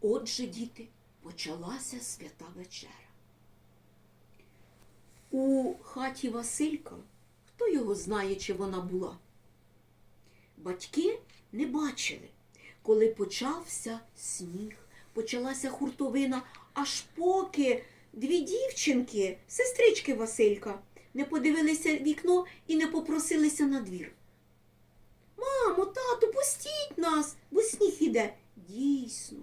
Отже, діти, почалася свята вечеря. У хаті Василька, хто його знає, чи вона була? Батьки не бачили, коли почався сніг, почалася хуртовина, аж поки дві дівчинки, сестрички Василька, не подивилися вікно і не попросилися на двір. Мамо, тату, пустіть нас, бо сніг іде. Дійсно.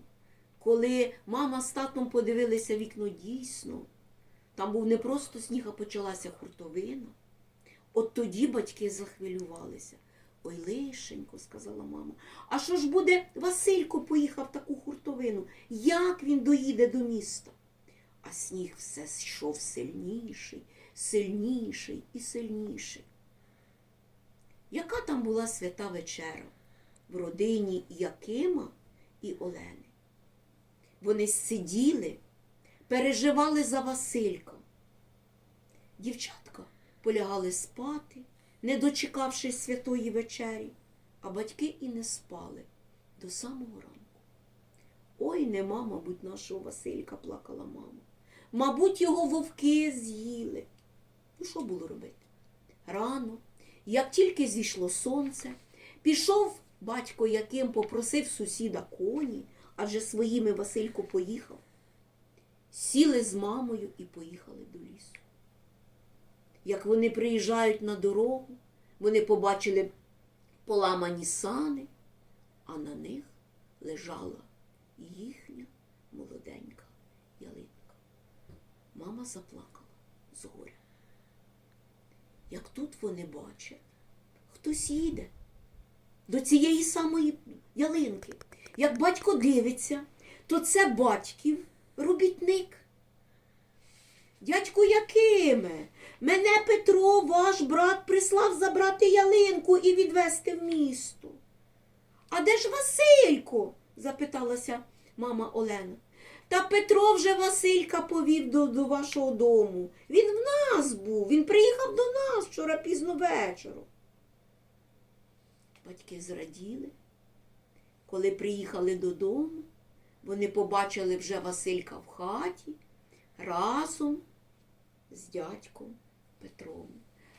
Коли мама з татом подивилися вікно дійсно, там був не просто сніг, а почалася хуртовина. От тоді батьки захвилювалися. Ой, лишенько, сказала мама. А що ж буде, Василько поїхав таку хуртовину? Як він доїде до міста? А сніг все йшов сильніший, сильніший і сильніший. Яка там була свята вечера в родині Якима і Олени? Вони сиділи, переживали за Василька. Дівчатка полягали спати, не дочекавшись святої вечері, а батьки і не спали до самого ранку. Ой, нема, мабуть, нашого Василька, плакала мама. Мабуть, його вовки з'їли. Ну, що було робити? Рано, як тільки зійшло сонце, пішов батько Яким попросив сусіда коні, адже своїми Василько поїхав. Сіли з мамою і поїхали до лісу. Як вони приїжджають на дорогу, вони побачили поламані сани, а на них лежала їхня молоденька ялинка. Мама заплакала з горя. Як тут вони бачать, хтось їде до цієї самої ялинки. Як батько дивиться, то це батьків робітник. Дядьку Якиме, мене Петро, ваш брат, прислав забрати ялинку і відвезти в місто. А де ж Василько? запиталася мама Олена. Та Петро вже Василька повів до, до вашого дому. Він в нас був, він приїхав до нас вчора пізно вечором. Батьки зраділи. Коли приїхали додому, вони побачили вже Василька в хаті разом з дядьком Петром.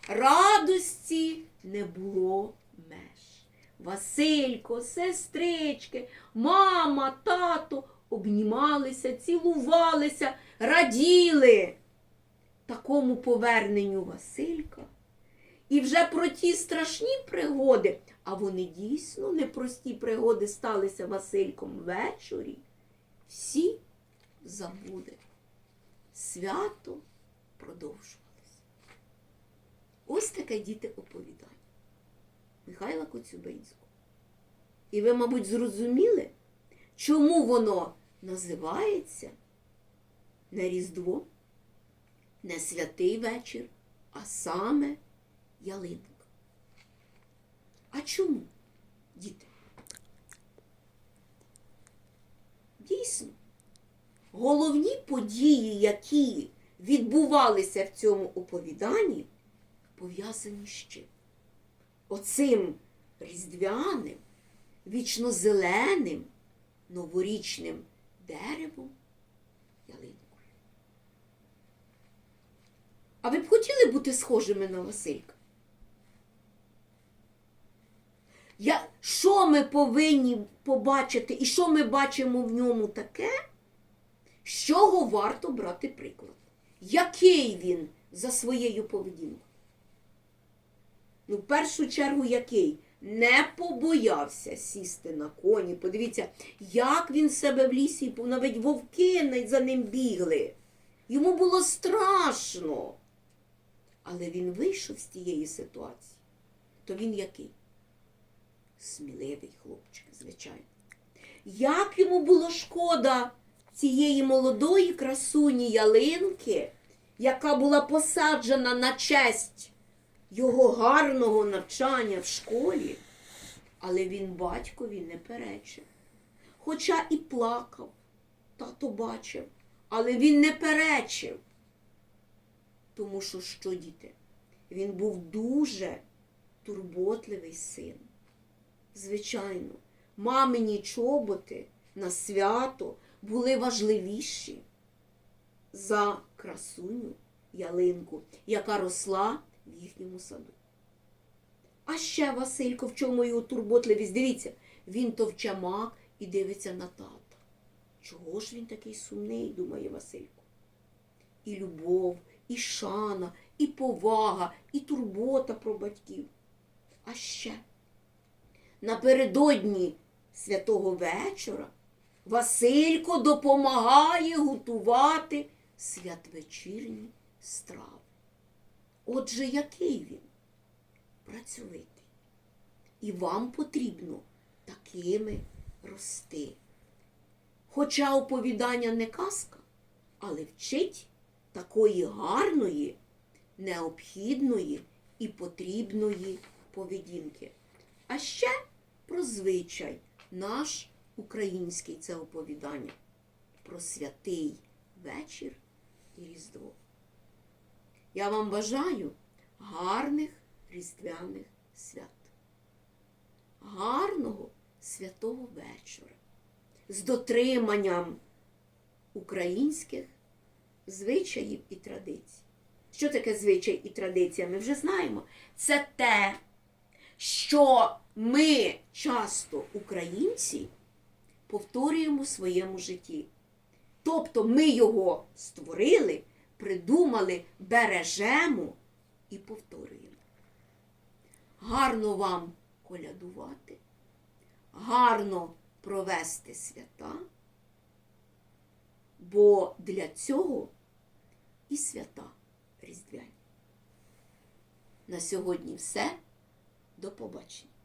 Радості не було меж. Василько, сестрички, мама, тато обнімалися, цілувалися, раділи такому поверненню Василька. І вже про ті страшні пригоди, а вони дійсно непрості пригоди сталися Васильком ввечері, всі забули. Свято продовжувалося. Ось таке діти оповідання Михайла Коцюбинського. І ви, мабуть, зрозуміли, чому воно називається не Різдво, не святий вечір, а саме ялинка. А чому, діти? Дійсно, головні події, які відбувалися в цьому оповіданні, пов'язані з чим? Оцим різдвяним, вічнозеленим, новорічним деревом ялинкою. А ви б хотіли бути схожими на Василька? Я, що ми повинні побачити і що ми бачимо в ньому таке, з чого варто брати приклад? Який він за своєю поведінкою? Ну, в першу чергу, який? Не побоявся сісти на коні. Подивіться, як він себе в лісі, навіть вовки за ним бігли. Йому було страшно. Але він вийшов з тієї ситуації. То він який? Сміливий хлопчик, звичайно. Як йому було шкода цієї молодої красуні ялинки, яка була посаджена на честь його гарного навчання в школі, але він батькові не перечив. Хоча і плакав, тато бачив, але він не перечив. Тому що що, діти? Він був дуже турботливий син. Звичайно, мамині чоботи на свято були важливіші за красуню ялинку, яка росла в їхньому саду. А ще Василько, в чому його турботливість? Дивіться, він товче мак і дивиться на тата. Чого ж він такий сумний, думає Василько. І любов, і шана, і повага, і турбота про батьків. А ще напередодні святого вечора Василько допомагає готувати святвечірні страви. Отже, який він? Працьовитий. І вам потрібно такими рости. Хоча оповідання не казка, але вчить такої гарної, необхідної і потрібної поведінки. А ще про звичай наш український це оповідання про святий вечір і Різдво. Я вам бажаю гарних різдвяних свят, гарного святого вечора з дотриманням українських звичаїв і традицій. Що таке звичай і традиція? Ми вже знаємо. Це те, що ми часто, українці, повторюємо в своєму житті. Тобто ми його створили, придумали, бережемо і повторюємо. Гарно вам колядувати, гарно провести свята, бо для цього і свята різдвяні. На сьогодні все. До побачення.